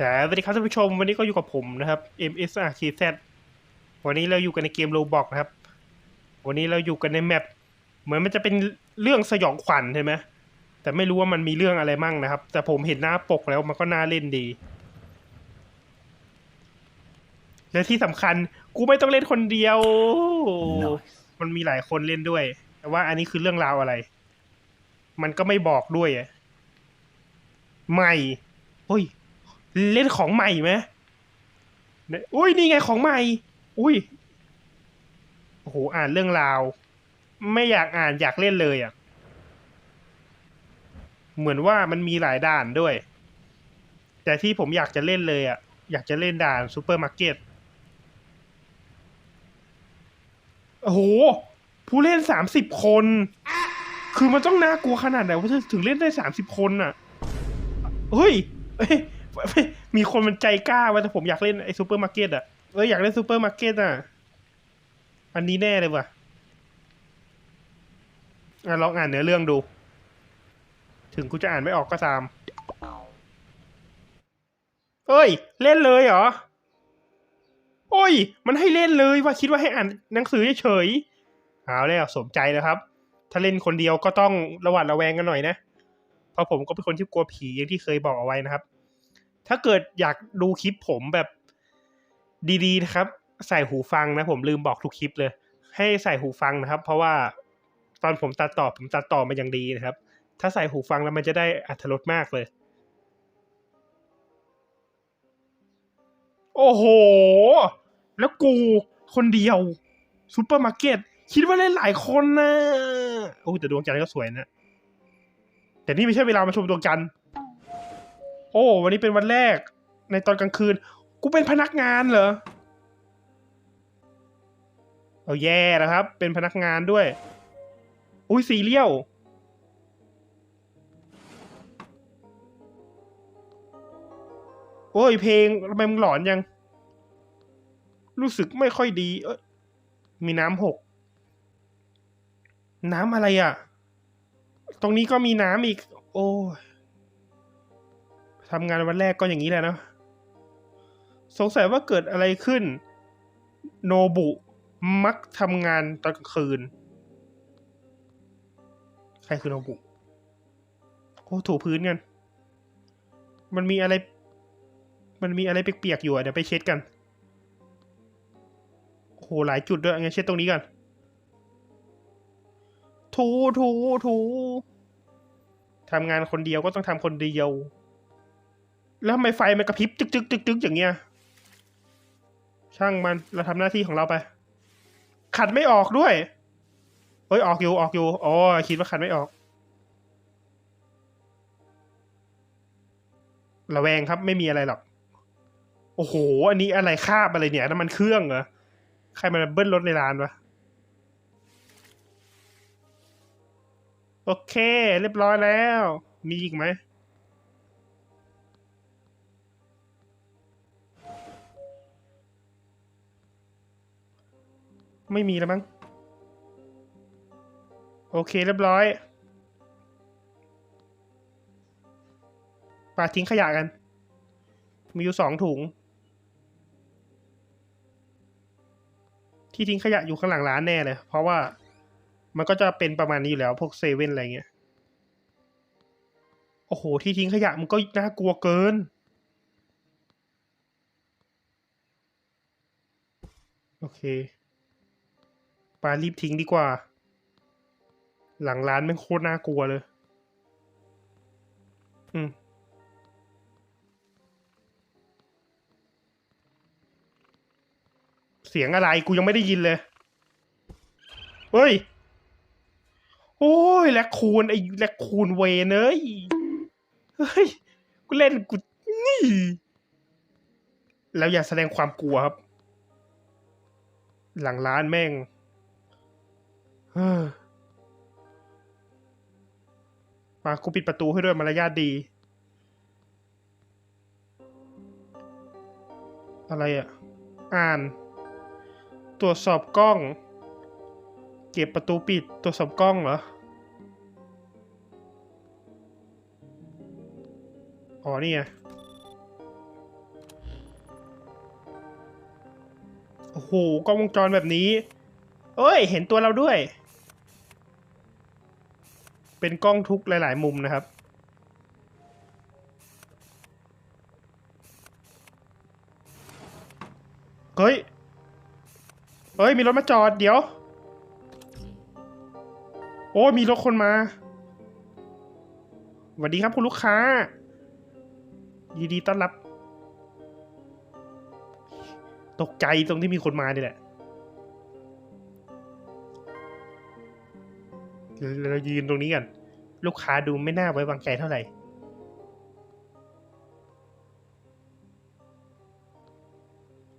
สวัสดีครับท่านผู้ชมวันนี้ก็อยู่กับผมนะครับ MSR k z วันนี้เราอยู่กันในเกมโรบอกนะครับ วันนี้เราอยู่กันในแมปเหมือนมันจะเป็นเรื่องสยองขวัญใช่ไหมแต่ไม่รู้ว่ามันมีเรื่องอะไรมั่งนะครับ แต่ผมเห็นหน้าปกแล้วมันก็น่าเล่นดี และที่สำคัญกูไม่ต้องเล่นคนเดียว มันมีหลายคนเล่นด้วย แต่ว่าอันนี้คือเรื่องราวอะไร มันก็ไม่บอกด้วยอะใหม่เฮ้ย เล่นของใหม่ไหมเนี่ยอุ้ยนี่ไงของใหม่ อุ้ยโอ้โหอ่านเรื่องราว ไม่อยากอ่านอยากเล่นเลยอะ เหมือนว่ามันมีหลายด่านด้วย แต่ที่ผมอยากจะเล่นเลยอะ อยากจะเล่นด่านซูเปอร์มาร์เก็ตโอ้โห ผู้เล่นสามสิบคน คือมันต้องน่ากลัวขนาดไหนว่าถึงเล่นได้สามสิบคนน่ะ เฮ้ยเอ้ย มีคนมันใจกล้าว่าแต่ผมอยากเล่นไอ้ซูเปอร์มาร์เก็ตอะเอ้ยอยากเล่นซูเปอร์มาร์เก็ตอะ อันนี้แน่เลยว่ะอะลองอ่านเนื้อเรื่องดู ถึงกูจะอ่านไม่ออกก็ตาม เอ้ย เล่นเลยเหรอ โอ้ย มันให้เล่นเลยว่าคิดว่าให้อ่านหนังสือเฉยเอาแล้วสมใจแล้วครับ ถ้าเล่นคนเดียวก็ต้องระหวัดระแวงกันหน่อยนะ เพราะผมก็เป็นคนที่กลัวผีอย่างที่เคยบอกเอาไว้นะครับ ถ้าเกิดอยากดูคลิปผมแบบดีๆนะครับ ใส่หูฟังนะ ผมลืมบอกทุกคลิปเลย ให้ใส่หูฟังนะครับ เพราะว่าตอนผมตัดต่อผมตัดต่อมาอย่างดีนะครับ ถ้าใส่หูฟังแล้วมันจะได้อัธรสมากเลย โอ้โห แล้วกูคนเดียวซูเปอร์มาร์เก็ตคิดว่าเล่นหลายคนนะโอ้แต่ดวงจันทร์ก็สวยนะ แต่นี่ไม่ใช่เวลามาชมดวงจันทร์ โอ้ วันนี้เป็นวันแรก ในตอนกลางคืน กูเป็นพนักงานเหรอเอาแย่นะครับ เป็นพนักงานด้วย อุ้ยสีเลี้ยว โอ้ยเพลงทำไมมึงหลอนยัง รู้สึกไม่ค่อยดี เอ้ยมีน้ำหก น้ำอะไรอะ ตรงนี้ก็มีน้ำอีก โอ้ย ทำงานวันแรกก็อย่างนี้แหละเนอะสงสัยว่าเกิดอะไรขึ้น โนบุมักทำงานตอนกลางคืน ใครคือโนบุโอ้ถูพื้นกัน มันมีอะไร มันมีอะไรเปียกๆอยู่อะเดี๋ยวไปเช็ดกันโอ้โหหลายจุดด้วยงั้นเช็ดตรงนี้กันถูถูถูทำงานคนเดียวก็ต้องทำคนเดียว แล้วทำไมไฟมันกระพริบจึกจึกจึกจึกอย่างเงี้ย ช่างมันเราทำหน้าที่ของเราไป ขัดไม่ออกด้วยเฮ้ยออกอยู่ออกอยู่อ๋อคิดว่าขัดไม่ออกระแวงครับ ไม่มีอะไรหรอก โอ้โห อันนี้อะไรคาบอะไรเนี่ยน้ำมันเครื่องเหรอใครมาเบิ้ลรถในร้านวะโอเค เรียบร้อยแล้ว มีอีกไหม ไม่มีแล้วมั้ง โอเคเรียบร้อยปาทิ้งขยะกัน มีอยู่สองถุง ที่ทิ้งขยะอยู่ข้างหลังร้านแน่เลย เพราะว่ามันก็จะเป็นประมาณนี้อยู่แล้ว พวกเซเว่นอะไรเงี้ย โอ้โห ที่ทิ้งขยะมันก็น่ากลัวเกิน โอเค ปารีบทิ้งดีกว่า หลังร้านแม่งโคตรน่ากลัวเลย อืมเสียงอะไรกูยังไม่ได้ยินเลย เฮ้ย โอ้ยแลคคูนไอ้แลคคูนเวเอ้ยเฮ้ย กูเล่นกูนี่ แล้วอย่าแสดงความกลัวครับ หลังร้านแม่ง มากูปิดประตูให้ด้วยมารยาทดี อะไรอะ่ะ อ่าน ตรวจสอบกล้อง เก็บประตูปิด ตรวจสอบกล้องเหรอ อ๋อนี่ไงโอ้โห กล้องวงจรแบบนี้ เอ้ย เห็นตัวเราด้วย เป็นกล้องทุกหลาย ๆ มุมนะครับ เฮ้ย เฮ้ย มีรถมาจอด เดี๋ยว โอ้มีรถคนมาสวัสดีครับคุณลูกค้า ยินดีต้อนรับ ตกใจตรงที่มีคนมานี่แหละ เรายืนตรงนี้กันลูกค้าดูไม่น่าไว้วางใจเท่าไหร่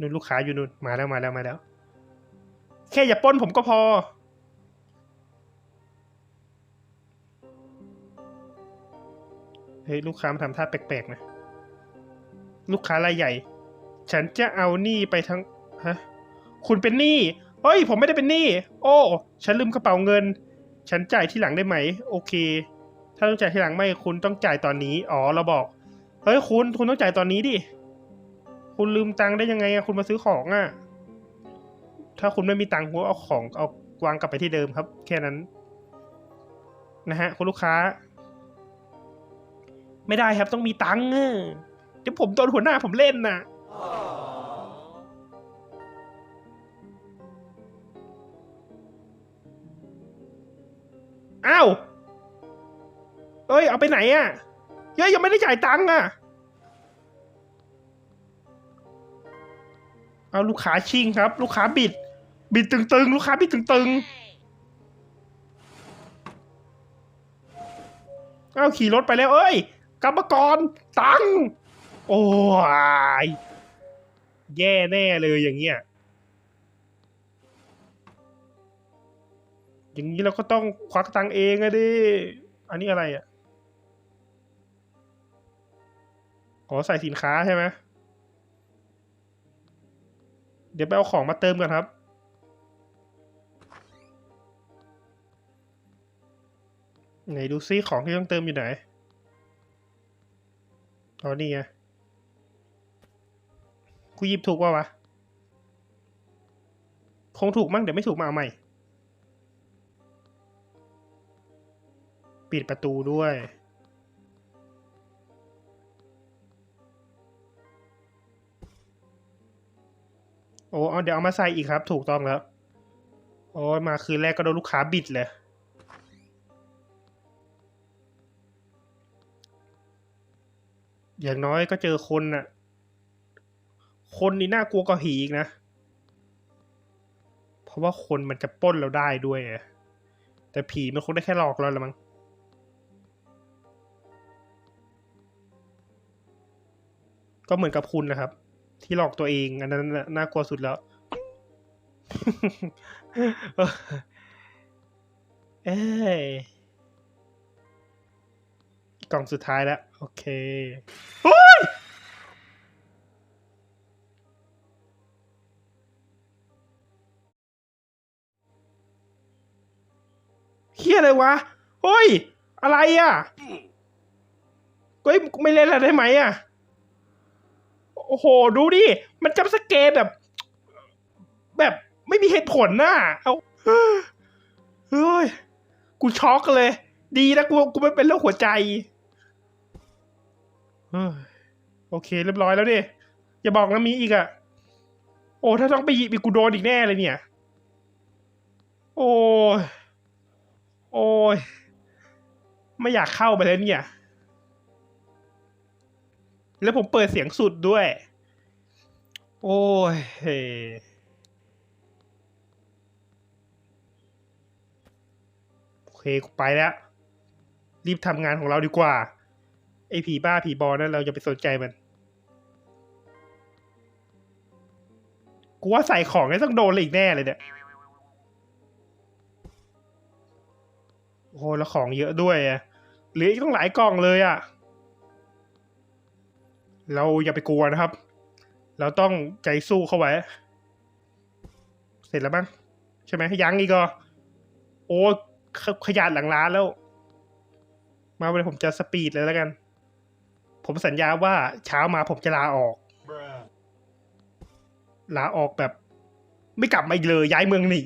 นู่นลูกค้าอยู่นู่นมาแล้วมาแล้วมาแล้ว แค่อย่าป้นผมก็พอ เฮ้ยลูกค้ามาทำท่าแปลกๆนะ ลูกค้ารายใหญ่ ฉันจะเอาหนี้ไปทั้ง ฮะ คุณเป็นหนี้ เฮ้ย ผมไม่ได้เป็นหนี้ โอ้ ฉันลืมกระเป๋าเงิน ฉันจ่ายที่หลังได้ไหม โอเค ถ้าต้องจ่ายที่หลังไม่คุณต้องจ่ายตอนนี้ อ๋อเราบอก เฮ้ยคุณคุณต้องจ่ายตอนนี้ดิ คุณลืมตังค์ได้ยังไงอะคุณมาซื้อของอะถ้าคุณไม่มีตังค์คุณเอาของเอาวางกลับไปที่เดิมครับ แค่นั้น นะฮะคุณลูกค้า ไม่ได้ครับต้องมีตังค์เดี๋ยวผมโดนหัวหน้าผมเล่นน่ะ อ้าว เอ้ย เอาไปไหนอะเฮ้ยยังไม่ได้จ่ายตังค์อะ เอาลูกค้าชิงครับ ลูกค้าบิด บิดตึงๆ ลูกค้าบิดตึงๆ เอาขี่รถไปแล้ว เอ้ยกรรมกรตังค์โอ้ยแย่แน่เลยอย่างเงี้ย อย่างนี้เราก็ต้องควักตังเองอะดิ อันนี้อะไรอะขอใส่สินค้าใช่ไหมเดี๋ยวไปเอาของมาเติมก่อนครับ ไหนดูซิของที่ต้องเติมอยู่ไหนอ๋อนี่ไงกูหยิบถูกป่าวะ คงถูกมั้งเดี๋ยวไม่ถูกมาเอาใหม่ ปิดประตูด้วย โอ้เดี๋ยวเอามาใส่อีกครับ ถูกต้องแล้ว โอ้มาคืนแรกก็โดนลูกค้าบิดเลย อย่างน้อยก็เจอคนน่ะ คนนี่น่ากลัวกว่าผีอีกนะ เพราะว่าคนมันจะป้นเราได้ด้วยแต่ผีมันคงได้แค่หลอกเราละมั้ง ก็เหมือนกับคุณนะครับ ที่หลอกตัวเองอันนั้นน่ากลัวสุดแล้วเอ้ยกล่องสุดท้ายแล้ว โอเคเฮ้ยเฮียอะไรวะ เฮ้ย อะไรอะเฮ้ย ไม่เล่นอะไรได้ไหมอะ โอ้โห ดูดิ มันจับสเกตแบบ แบบไม่มีเหตุผลน่ะเอาเฮ้ย กูช็อกเลย ดีนะกูกูไม่เป็นโรคหัวใจเฮ้ยโอเค เรียบร้อยแล้วดิอย่าบอกนะมีอีกอะโอ้ถ้าต้องไปหยิบอีกกูโดนอีกแน่เลยเนี่ย โอ้ยโอ้ยไม่อยากเข้าไปเลยเนี่ย แล้วผมเปิดเสียงสุดด้วย โอ้ยเฮ้โอเคไปแล้ว รีบทำงานของเราดีกว่า ไอ้ผีบ้าผีบอนั่นเราจะไปสนใจมัน กูว่าใส่ของนี่ต้องโดนเลยอีกแน่เลยเนี่ยโอ้โหแล้วของเยอะด้วยอะเหลืออีกต้องหลายกล่องเลยอะ เราอย่าไปกลัวนะครับ เราต้องใจสู้เข้าไว้ เสร็จแล้วบ้างใช่ไหมยังอีกก็โอ้ขขยานหลังร้านแล้ว มาวันนี้ผมจะสปีดเลยแล้วกัน ผมสัญญาว่าเช้ามาผมจะลาออก ลาออกแบบ ไม่กลับมาเลย ย้ายเมืองหนี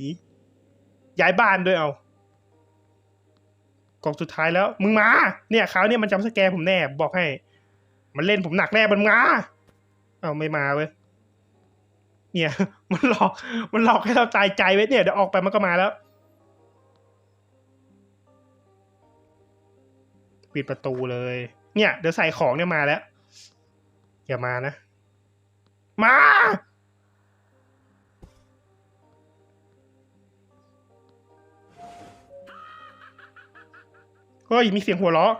ย้ายบ้านด้วยเอากล่องสุดท้ายแล้ว มึงมา เนี่ยคราวเนี้ยมันจำสแกร์ผมแน่ บอกให้ มันเล่นผมหนักแน่มันมาเอาไม่มาเว้ยเนี่ย มันหลอก มันหลอกให้เราตายใจไว้เนี่ยเดี๋ยวออกไปมันก็มาแล้วปิดประตูเลย เนี่ย เดี๋ยวใส่ของเนี่ยมาแล้ว อย่ามานะ มาเฮ้ยมีเสียงหัวเราะ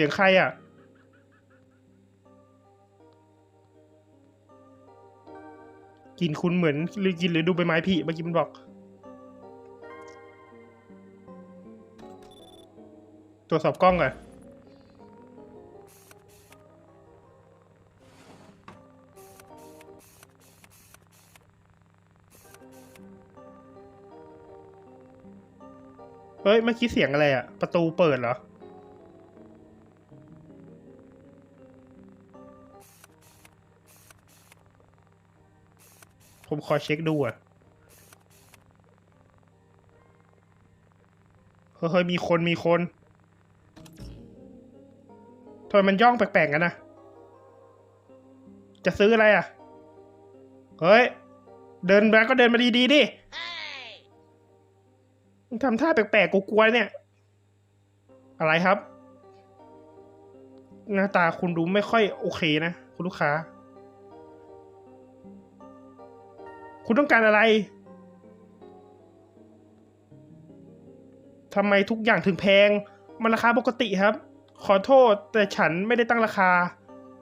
สียงใครอะ กินคุณเหมือนหรือกินหรือดูใบไม้พี่เมื่อกี้มันบอก ตรวจสอบกล้องก่อนเฮ้ยเมื่อกี้เสียงอะไรอะประตูเปิดเหรอ ผมขอเช็คดูอะเฮ้ยมีคนมีคนทำไมมันย่องแปลกๆกันนะ จะซื้ออะไรอะ เฮ้ย เดินมาก็เดินมาดีๆดิมึงทำท่าแปลกๆกูกลัวเนี่ย อะไรครับ หน้าตาคุณดูไม่ค่อยโอเคนะ คุณลูกค้า คุณต้องการอะไรทำไมทุกอย่างถึงแพง มันราคาปกติครับ ขอโทษแต่ฉันไม่ได้ตั้งราคา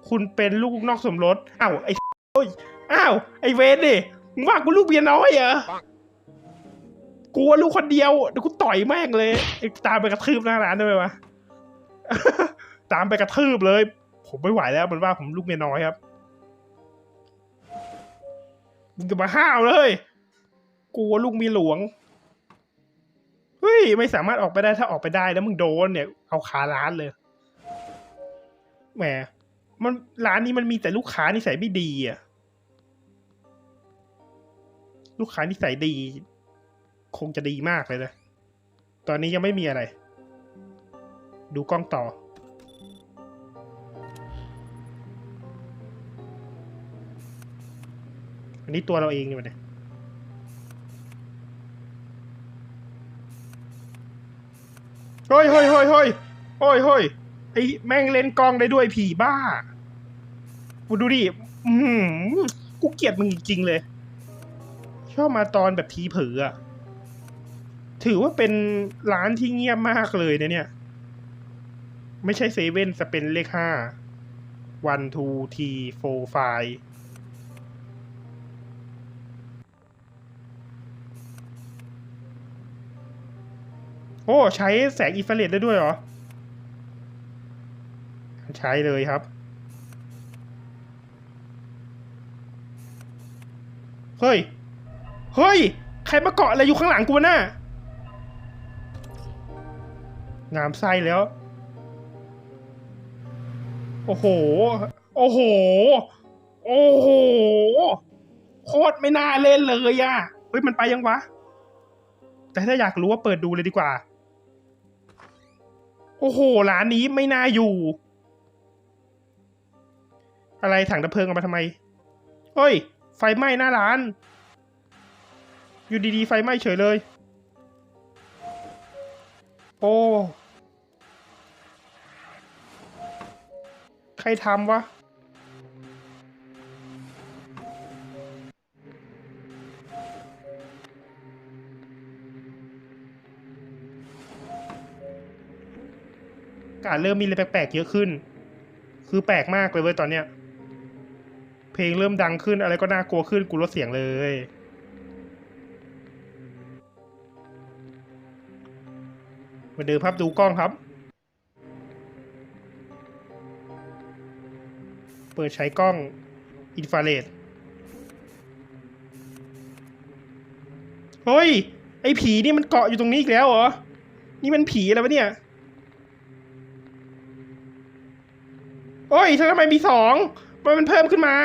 คุณเป็นลูกนอกสมรสอ้าวไอ้โอ้ยอ้าวไอ้เวนดิมึงว่ากูลูกเมียน้อยเหรอกูว่าลูกคนเดียวเดี๋ยวกูต่อยแม่งเลยไอ้ตามไปกระทืบหน้าร้านได้ไหมวะตามไปกระทืบเลย ผมไม่ไหวแล้วมันว่าผมลูกเมียน้อยครับ มึงจะมาห้าวเลยกูว่าลูกมีหลวงเฮ้ยไม่สามารถออกไปได้ถ้าออกไปได้แล้วมึงโดนเนี่ย เอาคาร้านเลยแหมมันร้านนี้มันมีแต่ลูกค้านิสัยไม่ดีอะลูกค้านิสัยดี คงจะดีมากเลยนะ ตอนนี้ยังไม่มีอะไร ดูกล้องต่อ อันนี้ตัวเราเองนี่มันเนี่ยเฮ้ยเฮ้ยเฮ้ยเฮ้ยเฮ้ยเฮ้ยไอ้แม่งเล่นกล้องได้ด้วยผีบ้ากูดูดิอือหือกูเกลียดมึงจริงๆเลย ชอบมาตอนแบบทีเผืออะถือว่าเป็นร้านที่เงียบมากเลยนะเนี่ย ไม่ใช่เซเว่นจะเป็นเลขห้า one two three four five โอ้ใช้แสงอินฟราเรดได้ด้วยเหรอ ใช้เลยครับ เฮ้ย เฮ้ย ใครมาเกาะอะไรอยู่ข้างหลังกูน่ะงามไส้แล้ว โอ้โห โอ้โห โอ้โห โคตรไม่น่าเล่นเลยอะเฮ้ย มันไปยังวะ แต่ถ้าอยากรู้ว่าเปิดดูเลยดีกว่า โอ้โหร้านนี้ไม่น่าอยู่ อะไรถังดับเพลิงเอามาทำไมเฮ้ย ไฟไหม้หน้าร้าน อยู่ดีๆ ไฟไหม้เฉยเลย โอ้ใครทำวะารเริ่มมีอะไรแปลกๆเยอะขึ้น คือแปลกมากเลยเว้ยตอนเนี้ย เพลงเริ่มดังขึ้นอะไรก็น่ากลัวขึ้นกูลดเสียงเลยมือนเดิมครับดูกล้องครับ เปิดใช้กล้องอินฟราเรดเฮ้ย ไอผีนี่มันเกาะอยู่ตรงนี้อีกแล้วเหรอ นี่มันผีอะไรวะเนี่ย โอ้ยทำไมมีสองมันมันเพิ่มขึ้นมา